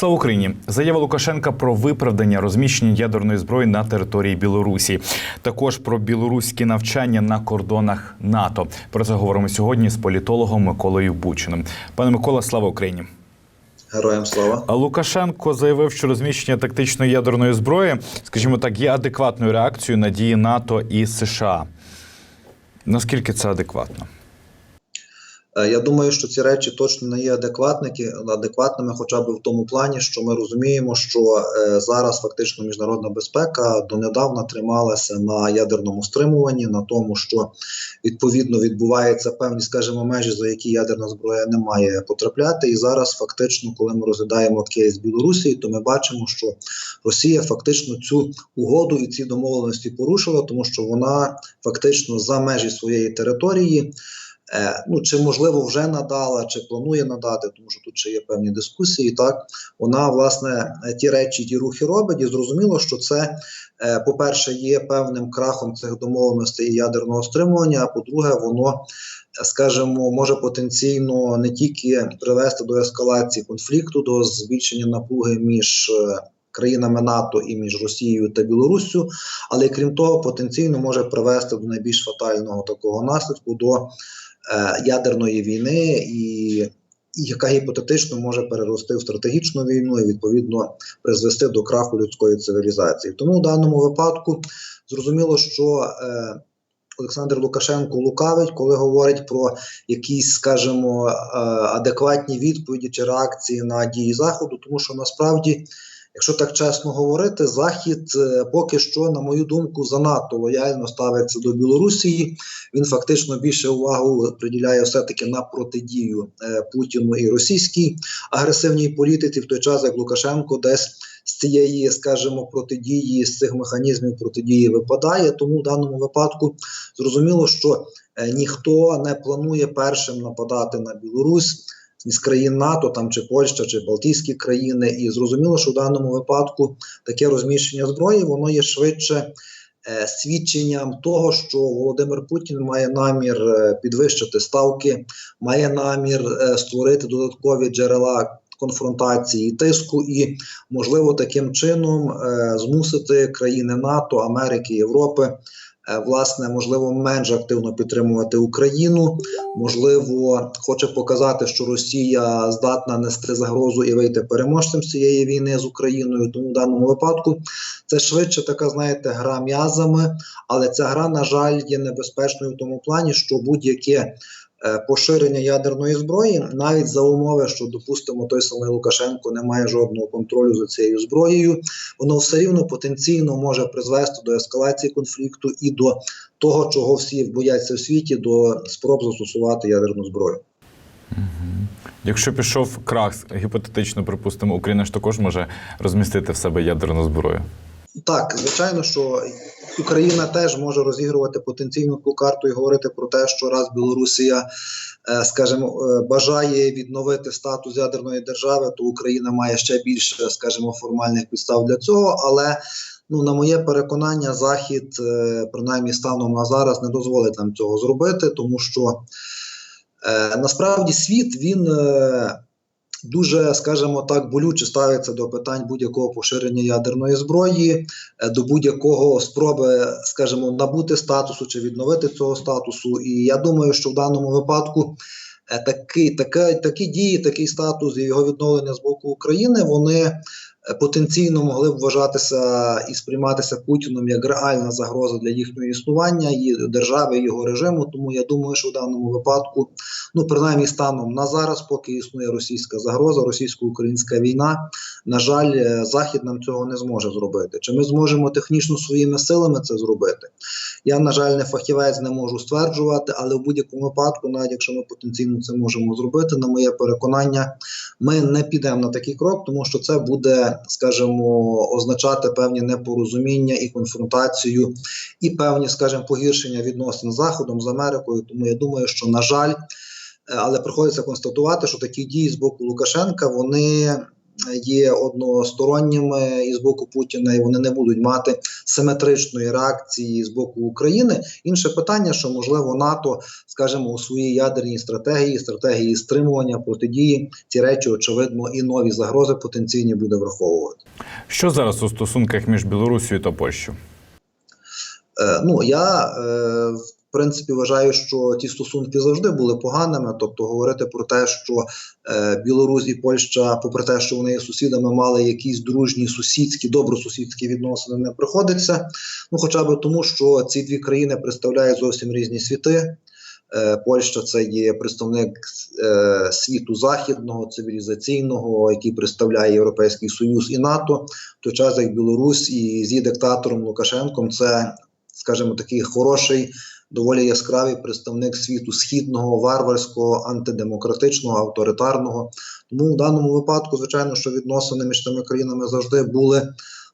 Слава Україні! Заява Лукашенка про виправдання розміщення ядерної зброї на території Білорусі. Також про білоруські навчання на кордонах НАТО. Про це говоримо сьогодні з політологом Миколою Бучиним. Пане Микола, слава Україні! Героям слава. А Лукашенко заявив, що розміщення тактичної ядерної зброї, скажімо так, є адекватною реакцією на дії НАТО і США. Наскільки це адекватно? Е, Я думаю, що ці речі точно не є адекватники, адекватними, хоча б в тому плані, що ми розуміємо, що е, зараз фактично міжнародна безпека донедавна трималася на ядерному стримуванні, на тому, що відповідно відбуваються певні, скажімо, межі, за які ядерна зброя не має потрапляти. І зараз, фактично, коли ми розглядаємо кейс Білорусі, то ми бачимо, що Росія фактично цю угоду і ці домовленості порушила, тому що вона фактично за межі своєї території. Е, ну чи можливо вже надала, чи планує надати, тому що тут ще є певні дискусії. Так вона власне ті речі, ті рухи робить, і зрозуміло, що це, е, по-перше, є певним крахом цих домовленостей ядерного стримування. А по-друге, воно, скажімо, може потенційно не тільки привести до ескалації конфлікту, до збільшення напруги між. е, Країнами НАТО і між Росією та Білоруссю, але крім того, потенційно може привести до найбільш фатального такого наслідку до ядерної війни, і, і яка гіпотетично може перерости в стратегічну війну і відповідно призвести до краху людської цивілізації. Тому в даному випадку зрозуміло, що е, Олександр Лукашенко лукавить, коли говорить про якісь, скажімо, е, адекватні відповіді чи реакції на дії заходу, тому що насправді. Якщо так чесно говорити, захід е, поки що, на мою думку, занадто лояльно ставиться до Білорусі. Він фактично більше увагу приділяє все-таки на протидію е, Путіну і російській агресивній політиці, в той час як Лукашенко десь з цієї, скажімо, протидії, з цих механізмів протидії випадає. Тому в даному випадку зрозуміло, що е, ніхто не планує першим нападати на Білорусь із країн НАТО, там чи Польща, чи Балтійські країни, і зрозуміло, що в даному випадку таке розміщення зброї воно є швидше е, свідченням того, що Володимир Путін має намір е, підвищити ставки, має намір е, створити додаткові джерела. Конфронтації тиску, і можливо таким чином змусити країни НАТО, Америки, Європи власне можливо менш активно підтримувати Україну. Можливо, хоче показати, що Росія здатна нести загрозу і вийти переможцем цієї війни з Україною. Тому в даному випадку це швидше така, знаєте, гра м'язами, але ця гра, на жаль, є небезпечною в тому плані, що будь-яке. Е, Поширення ядерної зброї навіть за умови, що допустимо, той самий Лукашенко не має жодного контролю за цією зброєю, воно все рівно потенційно може призвести до ескалації конфлікту і до того, чого всі бояться в світі, до спроб застосувати ядерну зброю. Якщо пішов крах, гіпотетично припустимо, Україна ж також може розмістити в себе ядерну зброю. Так, звичайно, що Україна теж може розігрувати потенційну таку карту і говорити про те, що раз Білорусія, е, скажімо, е, бажає відновити статус ядерної держави, то Україна має ще більше, скажімо, формальних підстав для цього. Але ну, на моє переконання, Захід, е, принаймні станом на зараз, не дозволить нам цього зробити, тому що насправді світ він. Дуже, скажімо так, болюче ставиться до питань будь-якого поширення ядерної зброї, е, до будь-якого спроби, скажімо, набути статусу чи відновити цього статусу. І я думаю, що в даному випадку е, такі, такі, такі дії, такий статус і його відновлення з боку України, вони потенційно могли б вважатися і сприйматися Путіном як реальна загроза для їхнього існування, і держави, і його режиму. Тому я думаю, що в даному випадку, ну принаймні станом на зараз, поки існує російська загроза, російсько-українська війна, на жаль, е, захід нам цього не зможе зробити. Чи ми зможемо технічно своїми силами це зробити? Я, на жаль, не фахівець не можу стверджувати, але в будь-якому випадку, навіть якщо ми потенційно це можемо зробити, на моє переконання, ми не підемо на такий крок, тому що це буде, скажімо, означати певні непорозуміння і конфронтацію, і певні, скажімо, погіршення відносин з Заходом з Америкою. Тому я думаю, що на жаль, е, але приходиться констатувати, що такі дії з боку Лукашенка вони є односторонніми і з боку Путіна, і вони не будуть мати симетричної реакції з боку України. Інше питання, що можливо НАТО, скажімо, у своїй ядерній стратегії, стратегії стримування протидії ці речі, очевидно, і нові загрози потенційні буде враховувати. Що зараз у стосунках між Білорусією та Польщею? Е, ну я е, принципі вважаю, що ті стосунки завжди були поганими. Тобто, говорити про те, що е, Білорусь і Польща, попри те, що вони є сусідами, мали якісь дружні сусідські, добросусідські відносини, не приходиться. Ну, хоча б тому, що ці дві країни представляють зовсім різні світи. Е, Польща це є представник е, світу західного, цивілізаційного, який представляє Європейський Союз і НАТО. В той час як Білорусь і з її диктатором Лукашенком це, скажімо, такий хороший, доволі яскравий представник світу східного, варварського, антидемократичного, авторитарного. Тому в даному випадку, звичайно, що відносини між тими країнами завжди були.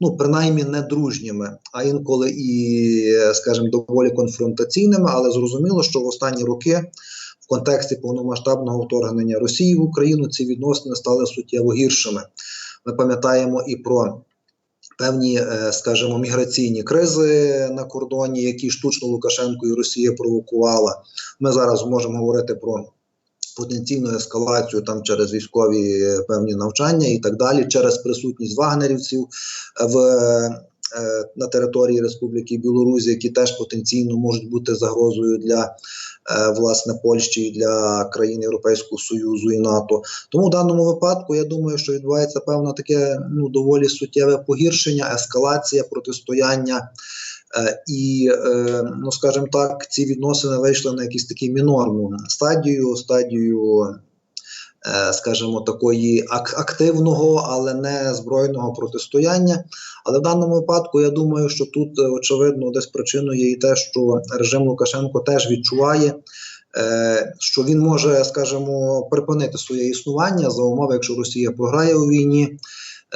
Ну, принаймні не дружніми, а інколи і, скажімо, доволі конфронтаційними, але зрозуміло, що в останні роки в контексті повномасштабного вторгнення Росії в Україну ці відносини стали суттєво гіршими. Ми пам'ятаємо і про певні, е, скажімо, міграційні кризи на кордоні, які штучно Лукашенко і Росія провокувала. Ми зараз можемо говорити про потенційну ескалацію там через військові е, певні навчання і так далі, через присутність вагнерівців в. Е, На території Республіки Білорусь, які теж потенційно можуть бути загрозою для е, власне Польщі і для країн Європейського Союзу і НАТО. Тому в даному випадку я думаю, що відбувається певне таке ну доволі суттєве погіршення, ескалація протистояння. Е, І, ну скажімо так, ці відносини вийшли на якусь таку мінорну стадію, стадію, скажімо, такої активного, але не збройного протистояння. Але в даному випадку я думаю, що тут е, очевидно десь причиною є і те, що режим Лукашенко теж відчуває. е, Що він може, скажімо, припинити своє існування за умови, якщо Росія програє у війні,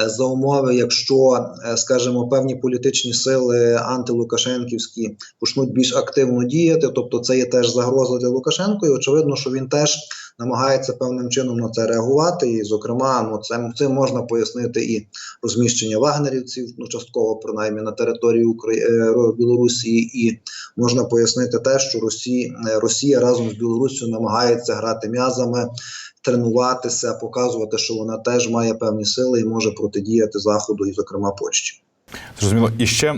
е, за умови, якщо, е, скажімо, певні політичні сили антилукашенківські почнуть більш активно діяти, тобто це є теж загроза для Лукашенко, і очевидно, що він теж намагається певним чином на це реагувати. І, зокрема, ну це цим можна пояснити і розміщення вагнерівців, ну частково принаймні на території Украї... е, Білорусі, і можна пояснити те, що Росія, Росія разом з Білоруссю намагається грати м'язами. Тренуватися, показувати, що вона теж має певні сили і може протидіяти заходу, і, зокрема, Польщі. Зрозуміло. І ще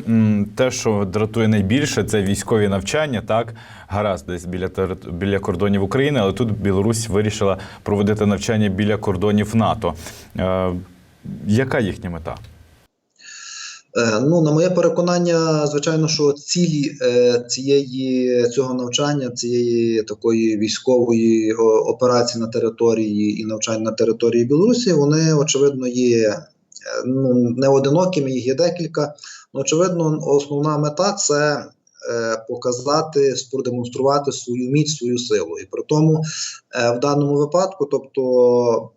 те, що дратує найбільше, це військові навчання. Так, гаразд, десь біля біля кордонів України, але тут Білорусь вирішила проводити навчання біля кордонів НАТО. Е, яка їхня мета? Е, Ну, на моє переконання, звичайно, що цілі е, цієї цього навчання, цієї такої військової операції на території і навчання на території Білорусі, вони очевидно є е, ну, не одинокими, їх є декілька. Ну, очевидно, основна мета це е, показати, продемонструвати свою міць, свою силу. І при тому е, в даному випадку, тобто.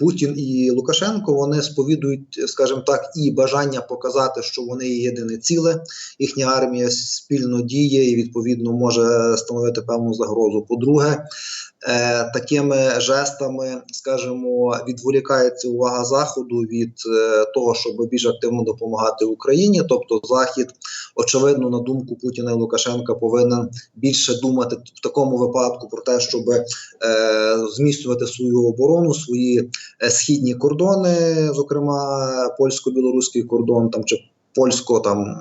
Путін і Лукашенко вони сповідують, скажімо так, і бажання показати, що вони єдине ціле. Їхня армія спільно діє і відповідно може становити певну загрозу. По-друге, е, такими жестами, скажімо, відволікається увага заходу від е, того, щоб більш активно допомагати Україні. Тобто, захід, очевидно, на думку Путіна і Лукашенка, повинен більше думати в такому випадку про те, щоб е, зміцнювати свою оборону, свої е, східні кордони, зокрема польсько-білоруський кордон там чи польсько там.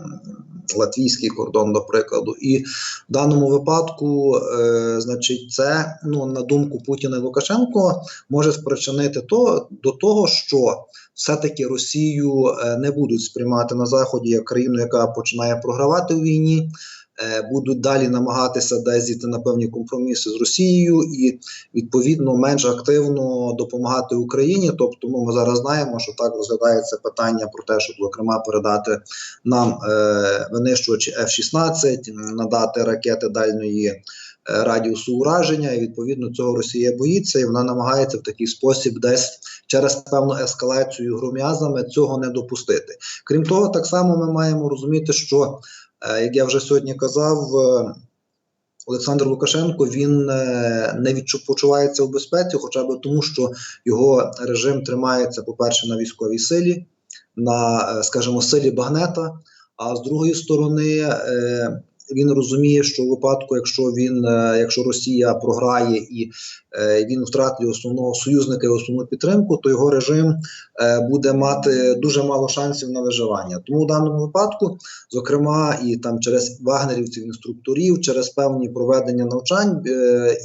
Латвійський кордон, до прикладу, і в даному випадку, е, значить, це ну на думку Путіна і Лукашенко може спричинити то до того, що все-таки Росію е, не будуть сприймати на заході як країну, яка починає програвати у війні. Е, Будуть далі намагатися десь зійти на певні компроміси з Росією і відповідно менш активно допомагати Україні. Тобто, ну ми зараз знаємо, що так розглядається питання про те, щоб зокрема передати нам е, винищувачі F-16, надати ракети дальної е, радіусу ураження. І відповідно цього Росія боїться, і вона намагається в такий спосіб десь через певну ескалацію гром'язами цього не допустити. Крім того, так само ми маємо розуміти, що як я вже сьогодні казав. е, Олександр Лукашенко він е, не почувається в безпеці, хоча б тому, що його режим тримається, по-перше, на військовій силі, на, е, скажімо, силі багнета. А з другої сторони, е, він розуміє, що у випадку, якщо він, е, якщо Росія програє і е, він втратить основного союзника і основну підтримку, то його режим е, буде мати дуже мало шансів на виживання. Тому в даному випадку, зокрема, і там через вагнерівців, інструкторів, через певні проведення навчань,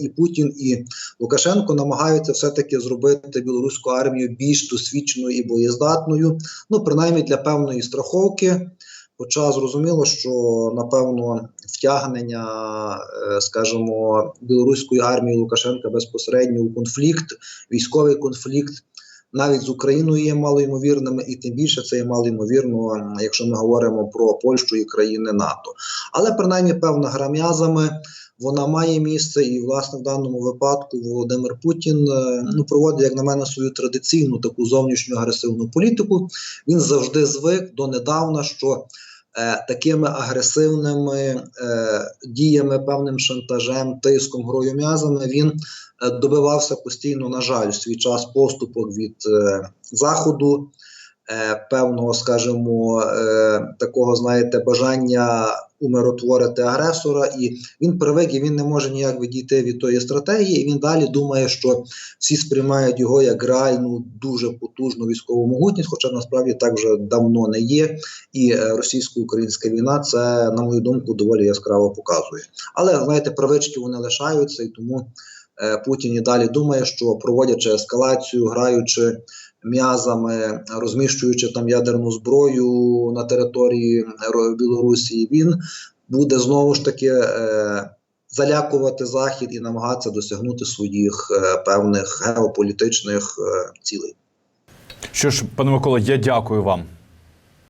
і Путін і Лукашенко намагаються все-таки зробити білоруську армію більш досвідченою і боєздатною, ну принаймні для певної страховки. Хоча зрозуміло, що напевно втягнення, е, скажімо, білоруської армії Лукашенка безпосередньо у конфлікт, військовий конфлікт навіть з Україною є малоймовірними, і тим більше це є малоймовірно, якщо ми говоримо про Польщу і країни НАТО. Але принаймні певна гра м'язами вона має місце, і власне в даному випадку Володимир Путін е, ну проводить, як на мене, свою традиційну таку зовнішню агресивну політику. Він завжди звик донедавна, що е, такими агресивними е, діями, певним шантажем, тиском, грою м'язами він е, добивався постійно, на жаль, в свій час поступок від е, заходу. Е, певного, скажімо, е, такого, знаєте, бажання умиротворити агресора, і він привик, і він не може ніяк відійти від тої стратегії. І він далі думає, що всі сприймають його як реальну, дуже потужну військову могутність, хоча насправді так вже давно не є. І е, російсько-українська війна це, на мою думку, доволі яскраво показує. Але знаєте, привички вони лишаються, і тому Путін і далі думає, що проводячи ескалацію, граючи м'язами, розміщуючи там ядерну зброю на території Білорусі, він буде знову ж таки е, залякувати Захід і намагатися досягнути своїх е, певних геополітичних е, цілей. Що ж, пане Микола, я дякую вам.